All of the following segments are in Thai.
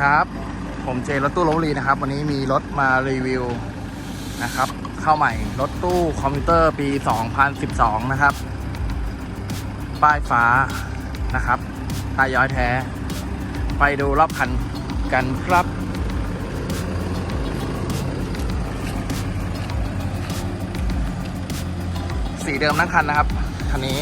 ครับ ผมเจรถตู้ลบบุรีนะครับ วันนี้มีรถมารีวิวนะครับ เข้าใหม่รถตู้คอมพิวเตอร์ปี 2012 นะครับ ป้ายฟ้านะครับตาย้อยแท้ ไปดูรอบคันกันครับสีเดิมทั้งคันนะครับ คันนี้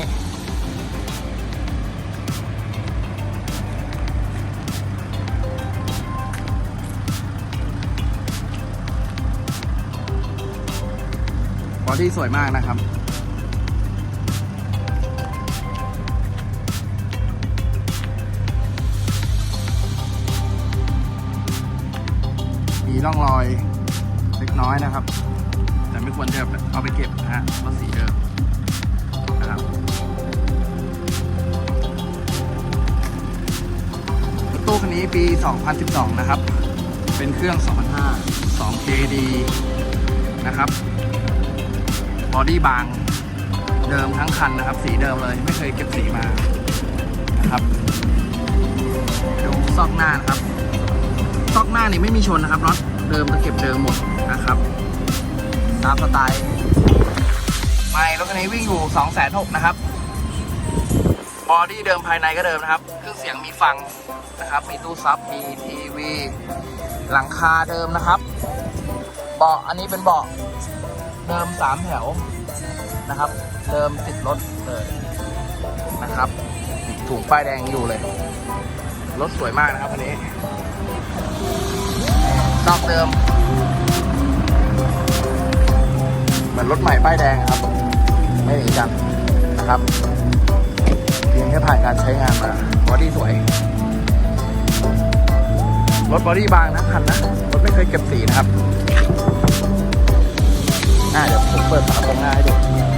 อดี้สวยมากนะครับ มีร่องรอยเล็กน้อยนะครับ แต่ไม่ควรจะเอาไปเก็บนะฮะเพราะสีเดิมนะครับตู้คันนี้ปี 2012 นะครับ เป็นเครื่อง 2005 2KD นะครับ บอดี้บางเดิมทั้งคันนะครับ สีเดิมเลยไม่เคยเก็บสีมานะครับดูซอกหน้านะครับ ซอกหน้านี่ไม่มีชนนะครับน็อตเดิมตะเก็บเดิมหมดนะครับตามสไตล์ไม่รถคันนี้วิ่งอยู่2 6 0 0 0นะครับบอดี้เดิมภายในก็เดิมนะครับเครื่องเสียงมีฟังนะครับ มีตู้ซับมีทีวี หลังคาเดิมนะครับ เบาะอันนี้เป็นเบาะ เดิมสามแถวนะครับ เดิมติดรถเลยนะครับ ถุงป้ายแดงอยู่เลย รถสวยมากนะครับคันนี้ซอกเดิมเหมือนรถใหม่ป้ายแดงครับ ไม่หนีกันนะครับเพียงแค่ผ่านการใช้งานมาบอดี้สวย รถบอดี้บางนะคันนะ รถไม่เคยเก็บสีนะครับ อ่าเดี๋ยวผมเปิดฝาตรงหน้าให้ดู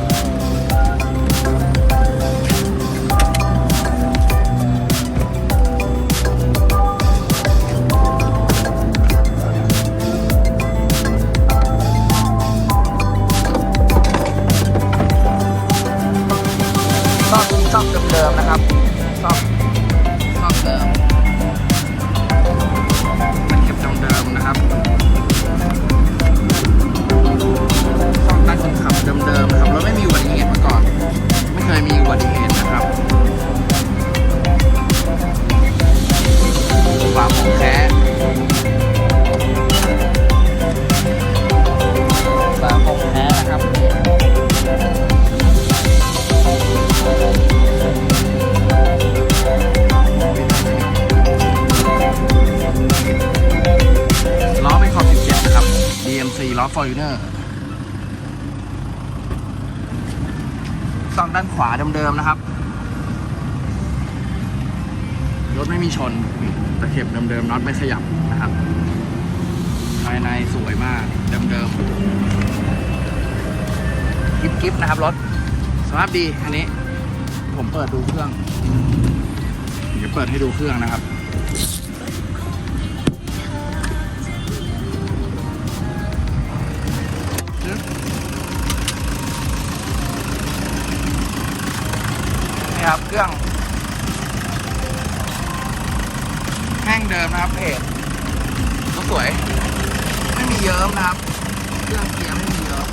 อ Fortuner ซองด้านขวาเดิมๆนะครับ รถไม่มีชนตะเข็บเดิมๆน็อตไม่ขยับนะครับ ภายในสวยมากเดิมๆกิ๊บๆนะครับรถสภาพดีอันนี้ ผมเปิดดูเครื่อง เดี๋ยวเปิดให้ดูเครื่องนะครับ นี่ครับ เครื่องแห้งเดิมนะครับเพจก็สวย ไม่มีเยิ้มนะครับ เครื่องเกียร์ไม่มีเยิ้ม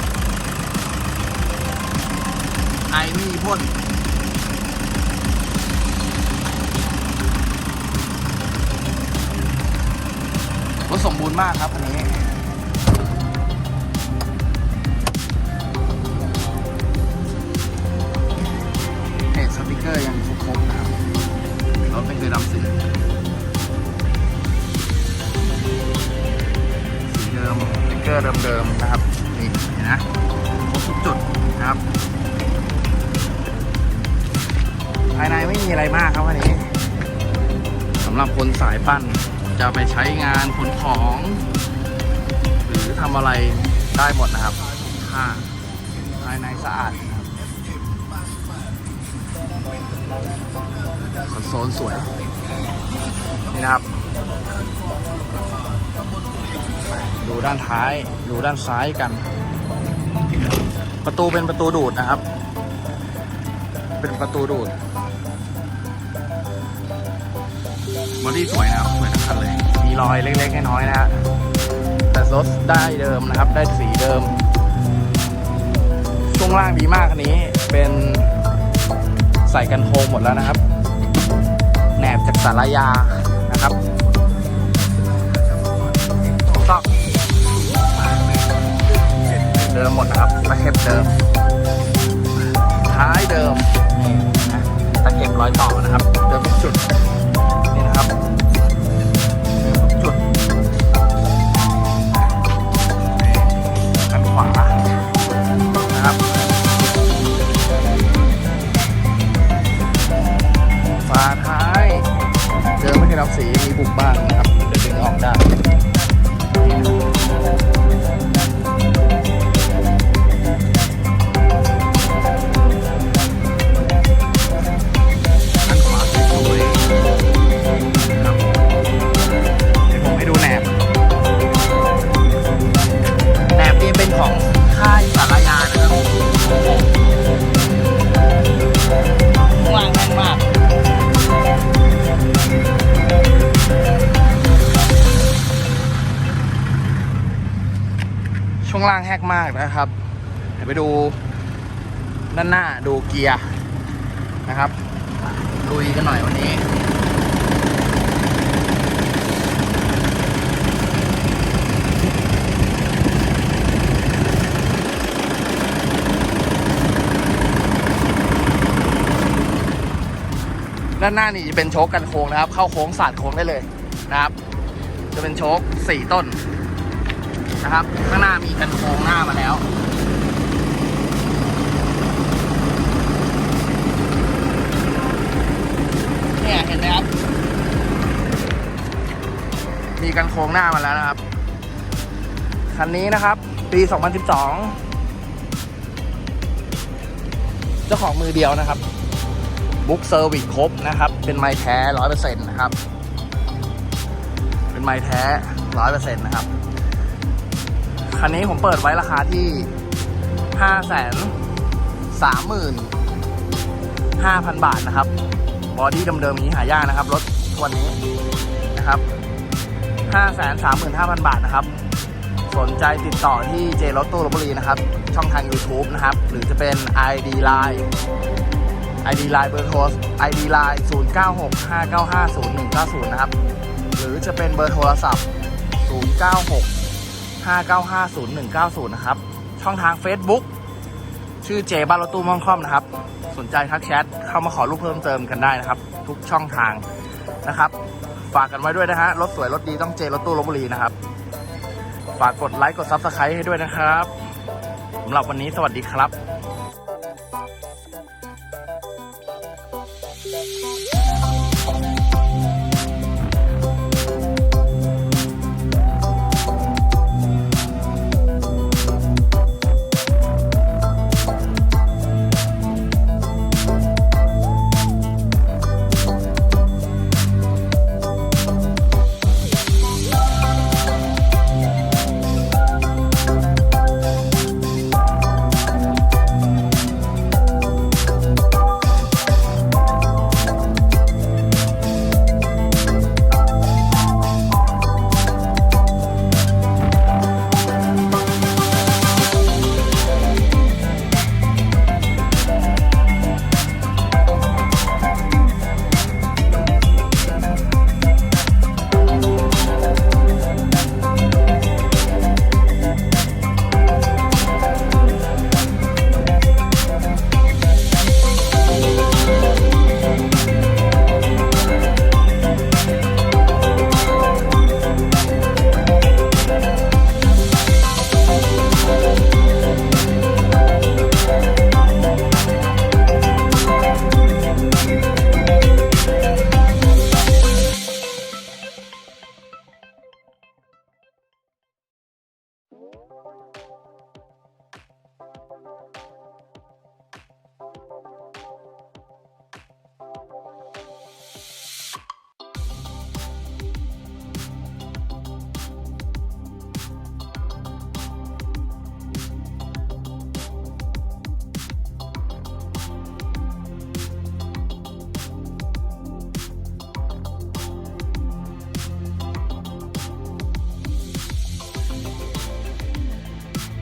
ไอไม่มีพ่นรถสมบูรณ์มากครับอันนี้ มีอะไรมากครับวันนี้สำหรับคนสายปั้นจะไปใช้งานขนของ หรือทำอะไรได้หมดนะครับค่าภายในสะอาดคอนโซลสวย นี่นะครับ ดูด้านท้าย ดูด้านซ้ายกัน ประตูเป็นประตูดูดนะครับ เป็นประตูดูด บอดี้สวยนะครับสวยทั้งคันเลย มีรอยเล็กๆน้อยๆนะฮะแต่รถได้เดิมนะครับ ได้สีเดิมช่วงล่างดีมากคันนี้เป็นใส่กันโคมหมดแล้วนะครับแหนบจากสารยานะครับซอกเดิมหมดนะครับตะเข็บเดิม ท้ายเดิมตะเข็บร้อยต่อนะครับ เดิมทุกจุด สี ช่วงล่างแหกมากนะครับเดี๋ยวไปดูด้านหน้าดูเกียร์นะครับลุยกันหน่อยวันนี้ด้านหน้านี่จะเป็นโชคกันโค้งนะครับ เข้าโค้งสาดโค้งได้เลยนะครับ จะเป็นโชคสี่ต้น นะครับ ข้างหน้ามีกันโค้งหน้ามาแล้วเนี่ยเห็นไหมครับ มีกันโค้งหน้ามาแล้วนะครับ คันนี้นะครับ ปี 2012 เจ้าของมือเดียวนะครับ บุ๊กเซอร์วิสครบนะครับ เป็นไม้แท้ร้อยเปอร์เซ็นต์นะครับ เป็นไม้แท้ร้อยเปอร์เซ็นต์นะครับ คันนี้ผมเปิดไว้ราคาที่ห้าแสนสามหมื่นห้าพันบาทนะครับ บอดี้เดิมๆนี้หายากนะครับ รถตัวนี้นะครับห้าแสนสามหมื่นห้าพันบาทนะครับ สนใจติดต่อที่เจรถตู้ลบบุรีนะครับ ช่องทาง YouTube นะครับ หรือจะเป็น ID Line ID Line เบอร์โทร ID Line 0 9 6 5 9 5 0 1 9 0 นะครับ หรือจะเป็นเบอร์โทรศัพท์ 0 9 6 5 9 5 0 1 9 0นะครับ ช่องทาง Facebook ชื่อเจบ้านรถตู้ม่องค่อมนะครับ สนใจทักแชทเข้ามาขอรูปเพิ่มเติมกันได้นะครับ ทุกช่องทางนะครับ ฝากกันไว้ด้วยนะฮะรถสวยรถดีต้องเจรถตู้ลบบุรีนะครับ ฝากกดไลค์กดซับสไครต์ให้ด้วยนะครับสำหรับวันนี้สวัสดีครับ